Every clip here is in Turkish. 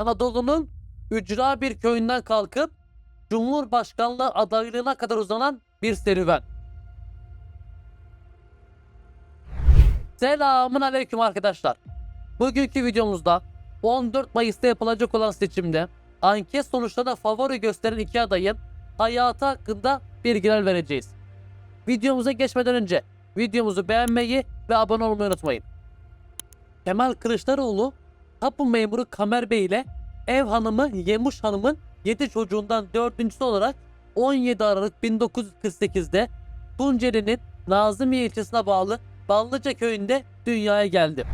Anadolu'nun ücra bir köyünden kalkıp Cumhurbaşkanlığı adaylığına kadar uzanan bir serüven. Selamun aleyküm arkadaşlar. Bugünkü videomuzda 14 Mayıs'ta yapılacak olan seçimde anket sonuçlarına favori gösteren iki adayın hayatı hakkında bilgiler vereceğiz. Videomuza geçmeden önce videomuzu beğenmeyi ve abone olmayı unutmayın. Kemal Kılıçdaroğlu tapu memuru Kamer Bey ile ev hanımı Yemuş Hanım'ın 7 çocuğundan dördüncüsü olarak 17 Aralık 1948'de Tunceli'nin Nazımiye ilçesine bağlı Ballıca köyünde dünyaya geldi.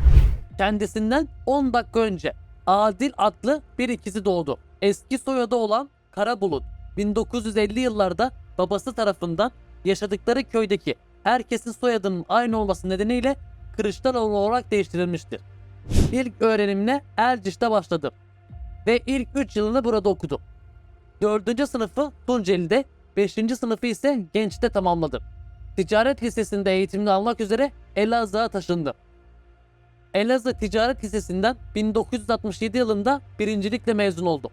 Kendisinden 10 dakika önce Adil adlı bir ikizi doğdu. Eski soyadı olan Karabulut 1950 yıllarda babası tarafından yaşadıkları köydeki herkesin soyadının aynı olması nedeniyle Kılıçdaroğlu olarak değiştirilmiştir. İlk öğrenimine Erciş'te başladı ve ilk 3 yılını burada okudu. 4. sınıfı Tunceli'de, 5. sınıfı ise Genç'te tamamladı. Ticaret Lisesi'nde eğitimini almak üzere Elazığ'a taşındı. Elazığ Ticaret Lisesi'nden 1967 yılında birincilikle mezun oldu.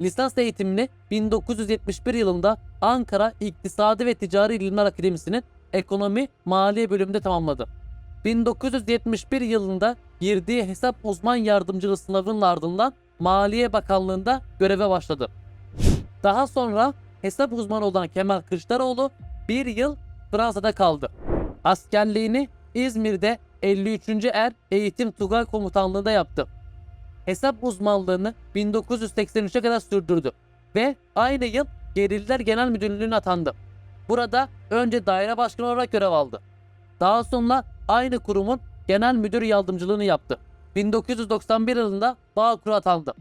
Lisans eğitimini 1971 yılında Ankara İktisadi ve Ticari İlimler Akademisi'nin Ekonomi Maliye bölümünde tamamladı. 1971 yılında girdiği hesap uzman yardımcılığı sınavının ardından Maliye Bakanlığı'nda göreve başladı. Daha sonra hesap uzmanı olan Kemal Kılıçdaroğlu bir yıl Fransa'da kaldı. Askerliğini İzmir'de 53. Er Eğitim Tugay Komutanlığı'nda yaptı. Hesap uzmanlığını 1983'e kadar sürdürdü ve aynı yıl Geriller Genel Müdürlüğü'ne atandı. Burada önce daire başkanı olarak görev aldı. Daha sonra aynı kurumun genel müdür yardımcılığını yaptı. 1991 yılında Bağkur'a atandı.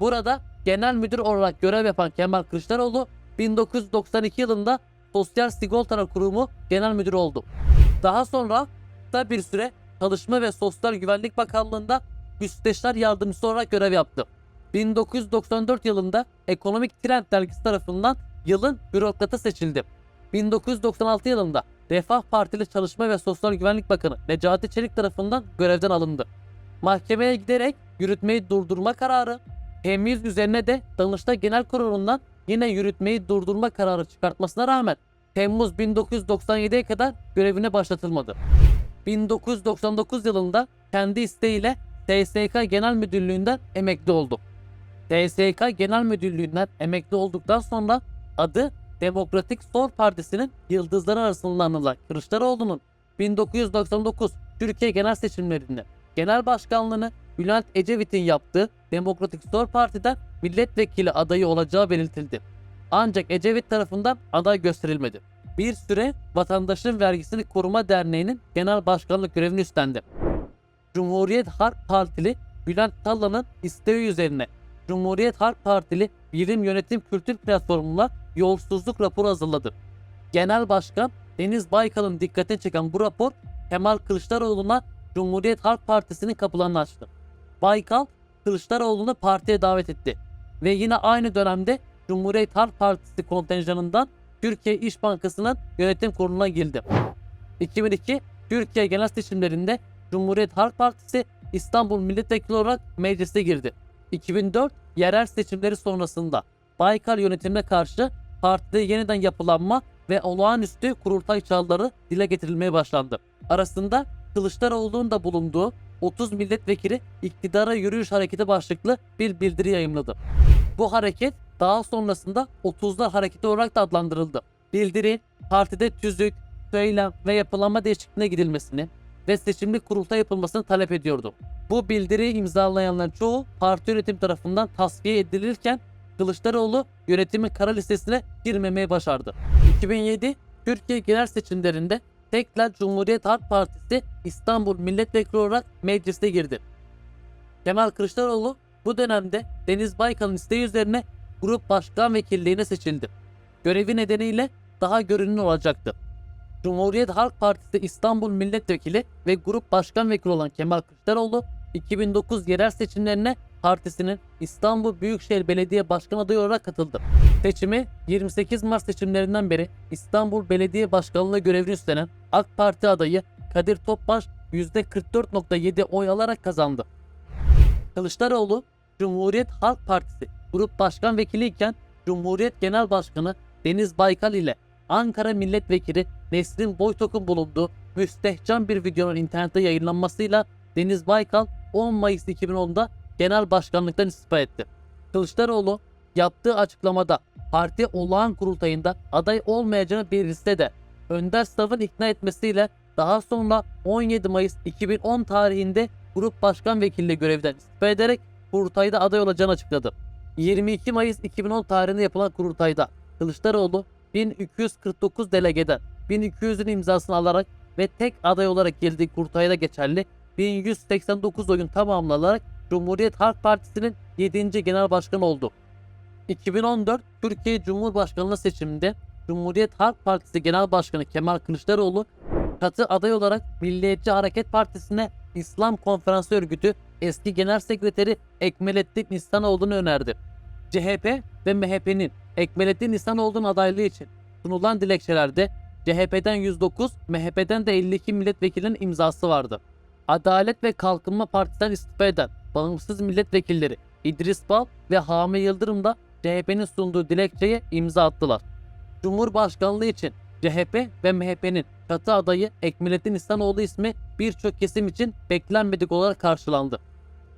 Burada genel müdür olarak görev yapan Kemal Kılıçdaroğlu 1992 yılında Sosyal Sigortalar Kurumu Genel Müdürü oldu. Daha sonra da bir süre Çalışma ve Sosyal Güvenlik Bakanlığı'nda Müsteşar Yardımcısı olarak görev yaptı. 1994 yılında Ekonomik Trend dergisi tarafından yılın bürokratı seçildi. 1996 yılında Refah Partili Çalışma ve Sosyal Güvenlik Bakanı Necati Çelik tarafından görevden alındı. Mahkemeye giderek yürütmeyi durdurma kararı, temiz üzerine de Danıştay Genel Kurulu'ndan yine yürütmeyi durdurma kararı çıkartmasına rağmen Temmuz 1997'ye kadar görevine başlatılmadı. 1999 yılında kendi isteğiyle TSK Genel Müdürlüğü'nden emekli oldu. TSK Genel Müdürlüğü'nden emekli olduktan sonra adı Demokratik Sol Partisi'nin yıldızları arasında anılan Kılıçdaroğlu'nun 1999 Türkiye genel seçimlerinde genel başkanlığını Bülent Ecevit'in yaptığı Demokratik Sol Parti'den milletvekili adayı olacağı belirtildi. Ancak Ecevit tarafından aday gösterilmedi. Bir süre Vatandaşın Vergisini Koruma Derneği'nin genel başkanlık görevini üstlendi. Cumhuriyet Halk Partili Bülent Tallan'ın isteği üzerine Cumhuriyet Halk Partili Bilim Yönetim Kültür Platformu'na yolsuzluk raporu hazırladı. Genel Başkan Deniz Baykal'ın dikkatini çeken bu rapor Kemal Kılıçdaroğlu'na Cumhuriyet Halk Partisi'nin kapılarını açtı. Baykal Kılıçdaroğlu'nu partiye davet etti ve yine aynı dönemde Cumhuriyet Halk Partisi kontenjanından Türkiye İş Bankası'nın yönetim kuruluna girdi. 2002 Türkiye genel seçimlerinde Cumhuriyet Halk Partisi İstanbul Milletvekili olarak meclise girdi. 2004 yerel seçimleri sonrasında Baykal yönetimine karşı partide yeniden yapılanma ve olağanüstü kurultay çağrıları dile getirilmeye başlandı. Arasında Kılıçdaroğlu'nun da bulunduğu 30 milletvekili iktidara yürüyüş hareketi başlıklı bir bildiri yayımladı. Bu hareket daha sonrasında 30'lar hareketi olarak da adlandırıldı. Bildiri partide tüzük, söylem ve yapılanma değişikliğine gidilmesini ve seçimli kurultay yapılmasını talep ediyordu. Bu bildiriyi imzalayanların çoğu parti yönetim tarafından tasfiye edilirken Kılıçdaroğlu yönetimin kara listesine girmemeye başardı. 2007 Türkiye genel seçimlerinde tekrar Cumhuriyet Halk Partisi İstanbul Milletvekili olarak meclise girdi. Kemal Kılıçdaroğlu bu dönemde Deniz Baykal'ın isteği üzerine grup başkan vekilliğine seçildi. Görevi nedeniyle daha görünür olacaktı. Cumhuriyet Halk Partisi İstanbul Milletvekili ve grup başkan vekili olan Kemal Kılıçdaroğlu 2009 yerel seçimlerine partisinin İstanbul Büyükşehir Belediye Başkan adayı olarak katıldı. Seçimi 28 Mart seçimlerinden beri İstanbul Belediye Başkanlığı görevini üstlenen AK Parti adayı Kadir Topbaş %44.7 oy alarak kazandı. Kılıçdaroğlu Cumhuriyet Halk Partisi Grup Başkan Vekiliyken Cumhuriyet Genel Başkanı Deniz Baykal ile Ankara Milletvekili Nesrin Boytok'un bulunduğu müstehcen bir videonun internette yayınlanmasıyla Deniz Baykal 10 Mayıs 2010'da genel başkanlıktan istifa etti. Kılıçdaroğlu yaptığı açıklamada parti olağan kurultayında aday olmayacağını belirtse de Önder Sav'ın ikna etmesiyle daha sonra 17 Mayıs 2010 tarihinde grup başkan vekilliği görevden istifa ederek kurultayda aday olacağını açıkladı. 22 Mayıs 2010 tarihinde yapılan kurultayda Kılıçdaroğlu 1249 delegeden 1200'ün imzasını alarak ve tek aday olarak girdiği kurultayda geçerli 1189 oyun tamamlanarak Cumhuriyet Halk Partisi'nin 7. genel başkanı oldu. 2014 Türkiye Cumhurbaşkanlığı seçiminde Cumhuriyet Halk Partisi Genel Başkanı Kemal Kılıçdaroğlu katı aday olarak Milliyetçi Hareket Partisi'ne İslam Konferansı Örgütü eski Genel Sekreteri Ekmelettin İhsanoğlu'nu önerdi. CHP ve MHP'nin Ekmelettin İhsanoğlu'nun adaylığı için sunulan dilekçelerde CHP'den 109, MHP'den de 52 milletvekilinin imzası vardı. Adalet ve Kalkınma Partisi'nden istifa eden bağımsız milletvekilleri İdris Bal ve Hami Yıldırım da CHP'nin sunduğu dilekçeye imza attılar. Cumhurbaşkanlığı için CHP ve MHP'nin çatı adayı Ekmelettin İhsanoğlu ismi birçok kesim için beklenmedik olarak karşılandı.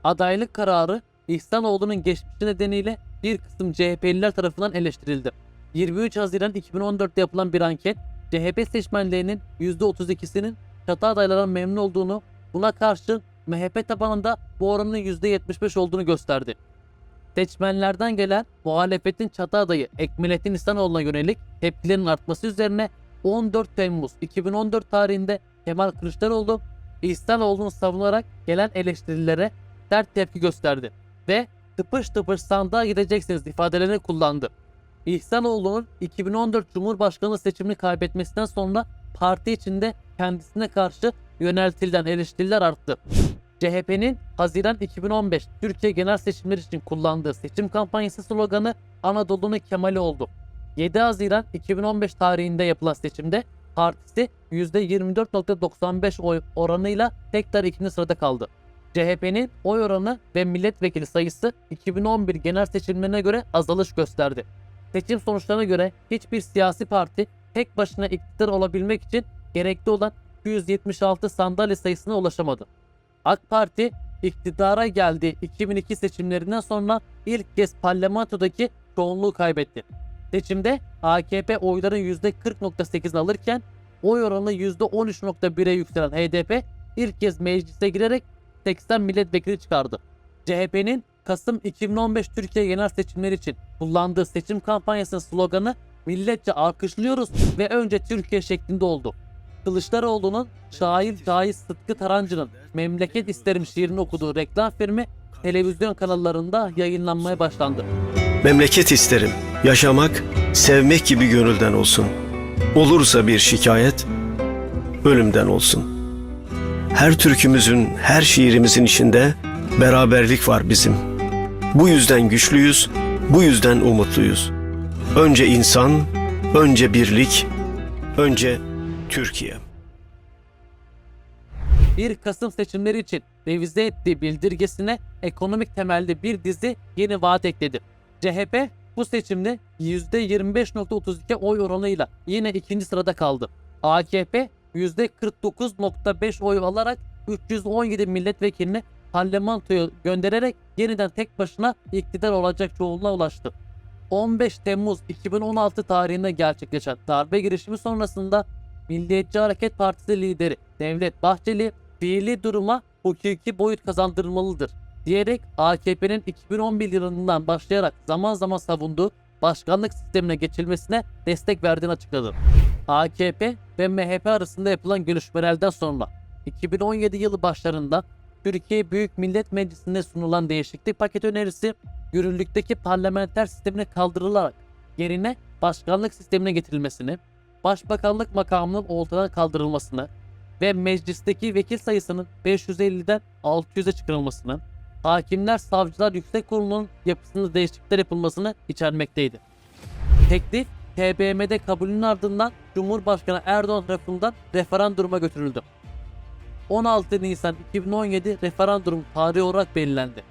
Adaylık kararı İhsanoğlu'nun geçmişi nedeniyle bir kısım CHP'liler tarafından eleştirildi. 23 Haziran 2014'te yapılan bir anket CHP seçmenlerinin %32'sinin çatı adaylardan memnun olduğunu, buna karşı MHP tabanında bu oranın %75 olduğunu gösterdi. Seçmenlerden gelen muhalefetin çatı adayı Ekmelettin İhsanoğlu'na yönelik tepkilerin artması üzerine 14 Temmuz 2014 tarihinde Kemal Kılıçdaroğlu İhsanoğlu'nu savunarak gelen eleştirilere sert tepki gösterdi ve tıpış tıpış sandığa gideceksiniz ifadelerini kullandı. İhsanoğlu'nun 2014 Cumhurbaşkanlığı seçimini kaybetmesinden sonra parti içinde kendisine karşı yöneltilen eleştiriler arttı. CHP'nin Haziran 2015 Türkiye genel seçimleri için kullandığı seçim kampanyası sloganı Anadolu'nun Kemali oldu. 7 Haziran 2015 tarihinde yapılan seçimde partisi %24.95 oy oranıyla tekrar ikinci sırada kaldı. CHP'nin oy oranı ve milletvekili sayısı 2011 genel seçimlerine göre azalış gösterdi. Seçim sonuçlarına göre hiçbir siyasi parti tek başına iktidar olabilmek için gerekli olan 276 sandalye sayısına ulaşamadı. AK Parti iktidara geldiği 2002 seçimlerinden sonra ilk kez parlamentodaki çoğunluğu kaybetti. Seçimde AKP oyların %40.8'ini alırken oy oranı %13.1'e yükselen HDP ilk kez meclise girerek 80 milletvekili çıkardı. CHP'nin Kasım 2015 Türkiye genel seçimleri için kullandığı seçim kampanyasının sloganı milletçe alkışlıyoruz ve önce Türkiye şeklinde oldu. Kılıçdaroğlu'nun şair Cahit Sıtkı Tarancı'nın Memleket İsterim şiirini okuduğu reklam filmi televizyon kanallarında yayınlanmaya başlandı. Memleket isterim. Yaşamak, sevmek gibi gönülden olsun. Olursa bir şikayet, ölümden olsun. Her türkümüzün, her şiirimizin içinde beraberlik var bizim. Bu yüzden güçlüyüz, bu yüzden umutluyuz. Önce insan, önce birlik, önce Türkiye. 1 Kasım seçimleri için revize ettiği bildirgesine ekonomik temelde bir dizi yeni vaat ekledi. CHP bu seçimde %25.32 oy oranıyla yine ikinci sırada kaldı. AKP %49.5 oy alarak 317 milletvekilini parlamentoya göndererek yeniden tek başına iktidar olacak çoğunluğa ulaştı. 15 Temmuz 2016 tarihinde gerçekleşen darbe girişimi sonrasında Milliyetçi Hareket Partisi lideri Devlet Bahçeli fiili duruma hukuki boyut kazandırılmalıdır diyerek AKP'nin 2011 yılından başlayarak zaman zaman savunduğu başkanlık sistemine geçilmesine destek verdiğini açıkladı. AKP ve MHP arasında yapılan görüşmelerden sonra 2017 yılı başlarında Türkiye Büyük Millet Meclisi'nde sunulan değişiklik paket önerisi yürürlükteki parlamenter sistemine kaldırılarak yerine başkanlık sistemine getirilmesini, başbakanlık makamının ortadan kaldırılmasını ve meclisteki vekil sayısının 550'den 600'e çıkarılmasını, Hakimler Savcılar Yüksek Kurulu'nun yapısında değişiklikler yapılmasını içermekteydi. Teklif TBMM'de kabulünün ardından Cumhurbaşkanı Erdoğan tarafından referanduma götürüldü. 16 Nisan 2017 referandum tarihi olarak belirlendi.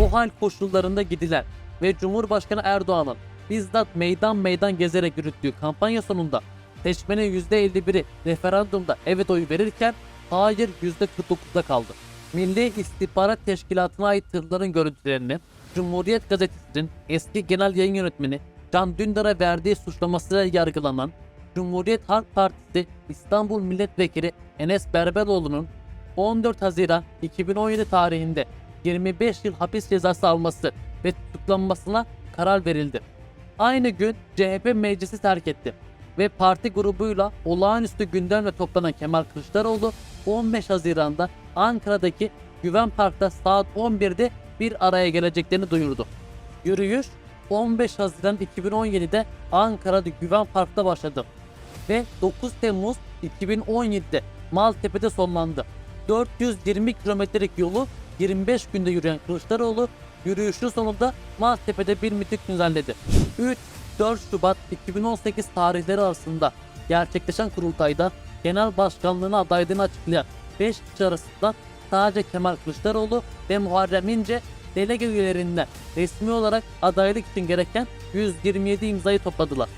O hal koşullarında gidilen ve Cumhurbaşkanı Erdoğan'ın bizzat meydan meydan gezerek yürüttüğü kampanya sonunda seçmenin %51'i referandumda evet oyu verirken hayır %49'da kaldı. Milli İstihbarat Teşkilatı'na ait tırların görüntülerini Cumhuriyet Gazetesi'nin eski genel yayın yönetmeni Can Dündar'a verdiği suçlamasıyla yargılanan Cumhuriyet Halk Partisi İstanbul Milletvekili Enes Berberoğlu'nun 14 Haziran 2017 tarihinde 25 yıl hapis cezası alması ve tutuklanmasına karar verildi. Aynı gün CHP meclisi terk etti ve parti grubuyla olağanüstü gündemle toplanan Kemal Kılıçdaroğlu 15 Haziran'da Ankara'daki Güven Park'ta saat 11'de bir araya geleceklerini duyurdu. Yürüyüş 15 Haziran 2017'de Ankara'da Güven Park'ta başladı ve 9 Temmuz 2017'de Maltepe'de sonlandı. 420 kilometrelik yolu 25 günde yürüyen Kılıçdaroğlu yürüyüşün sonunda Maltepe'de bir miting düzenledi. 3-4 Şubat 2018 tarihleri arasında gerçekleşen kurultayda genel başkanlığına adaylığını açıklayan 5 kişi arasında sadece Kemal Kılıçdaroğlu ve Muharrem İnce delege üyelerinden resmi olarak adaylık için gereken 127 imzayı topladılar.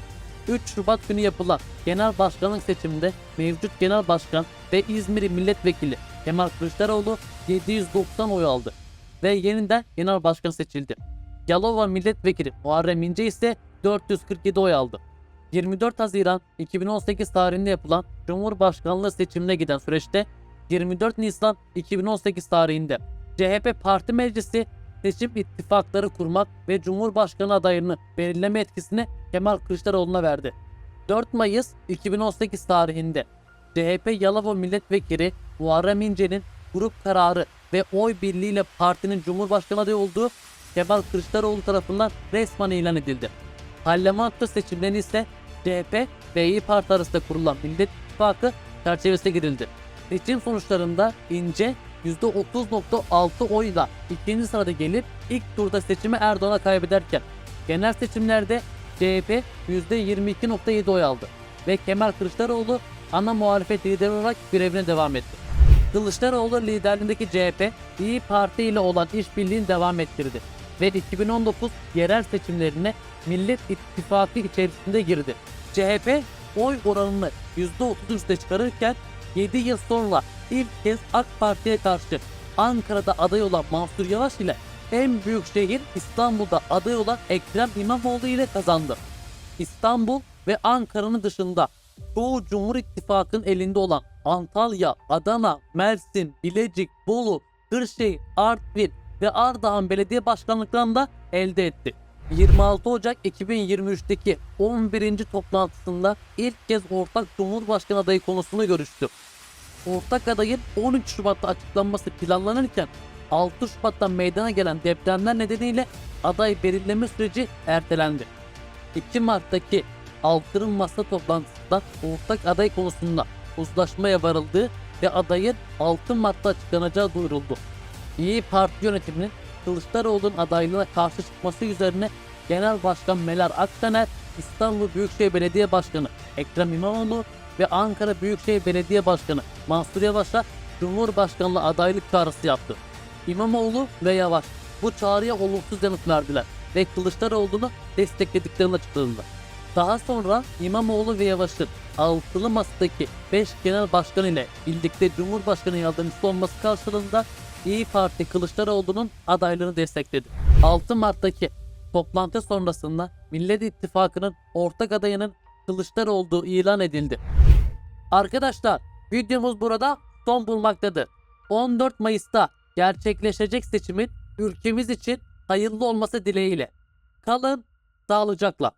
3 Şubat günü yapılan genel başkanlık seçiminde mevcut genel başkan ve İzmir milletvekili Kemal Kılıçdaroğlu 790 oy aldı ve yeniden genel başkan seçildi. Yalova milletvekili Muharrem İnce ise 447 oy aldı. 24 Haziran 2018 tarihinde yapılan Cumhurbaşkanlığı seçimine giden süreçte 24 Nisan 2018 tarihinde CHP Parti Meclisi seçim ittifakları kurmak ve Cumhurbaşkanı adayını belirleme etkisini Kemal Kılıçdaroğlu'na verdi. 4 Mayıs 2018 tarihinde CHP Yalova Milletvekili Muharrem İnce'nin grup kararı ve oy birliğiyle partinin Cumhurbaşkanı adayı olduğu Kemal Kılıçdaroğlu tarafından resmen ilan edildi. Parlamento seçimlerine ise CHP ve İyi Parti arasında kurulan Millet İttifakı çerçevesine girildi. Seçim sonuçlarında İnce %30.6 oyla ikinci sırada gelip ilk turda seçimi Erdoğan'a kaybederken genel seçimlerde CHP %22.7 oy aldı ve Kemal Kılıçdaroğlu ana muhalefet lideri olarak görevine devam etti. Kılıçdaroğlu liderliğindeki CHP İyi Parti ile olan işbirliğini devam ettirdi ve 2019 yerel seçimlerine Millet İttifakı içerisinde girdi. CHP oy oranını %30 üste çıkarırken 7 yıl sonra ilk kez AK Parti'ye karşı Ankara'da aday olan Mansur Yavaş ile en büyük şehir İstanbul'da aday olan Ekrem İmamoğlu ile kazandı. İstanbul ve Ankara'nın dışında çoğu Cumhur İttifakı'nın elinde olan Antalya, Adana, Mersin, Bilecik, Bolu, Kırşehir, Artvin ve Ardahan belediye başkanlıklarını da elde etti. 26 Ocak 2023'teki 11. toplantısında ilk kez ortak Cumhurbaşkanı adayı konusunu görüştü. Ortak adayın 13 Şubat'ta açıklanması planlanırken 6 Şubat'ta meydana gelen depremler nedeniyle aday belirleme süreci ertelendi. 2 Mart'taki Altın Masa toplantısında ortak aday konusunda uzlaşmaya varıldığı ve adayın 6 Mart'ta açıklanacağı duyuruldu. İyi Parti yönetiminin Kılıçdaroğlu'nun adaylığına karşı çıkması üzerine Genel Başkan Meler Akşener, İstanbul Büyükşehir Belediye Başkanı Ekrem İmamoğlu ve Ankara Büyükşehir Belediye Başkanı Mansur Yavaş'a Cumhurbaşkanlığı adaylık çağrısı yaptı. İmamoğlu ve Yavaş bu çağrıya olumsuz yanıt verdiler ve Kılıçdaroğlu'nu desteklediklerini açıkladılar. Daha sonra İmamoğlu ve Yavaş'ın altılı masadaki 5 genel başkan ile birlikte Cumhurbaşkanı yardımcısı olması karşılığında İyi Parti Kılıçdaroğlu'nun adaylığını destekledi. 6 Mart'taki toplantı sonrasında Millet İttifakı'nın ortak adayının Kılıçdaroğlu ilan edildi. Arkadaşlar videomuz burada son bulmaktadır. 14 Mayıs'ta gerçekleşecek seçimin ülkemiz için hayırlı olması dileğiyle. Kalın sağlıcakla.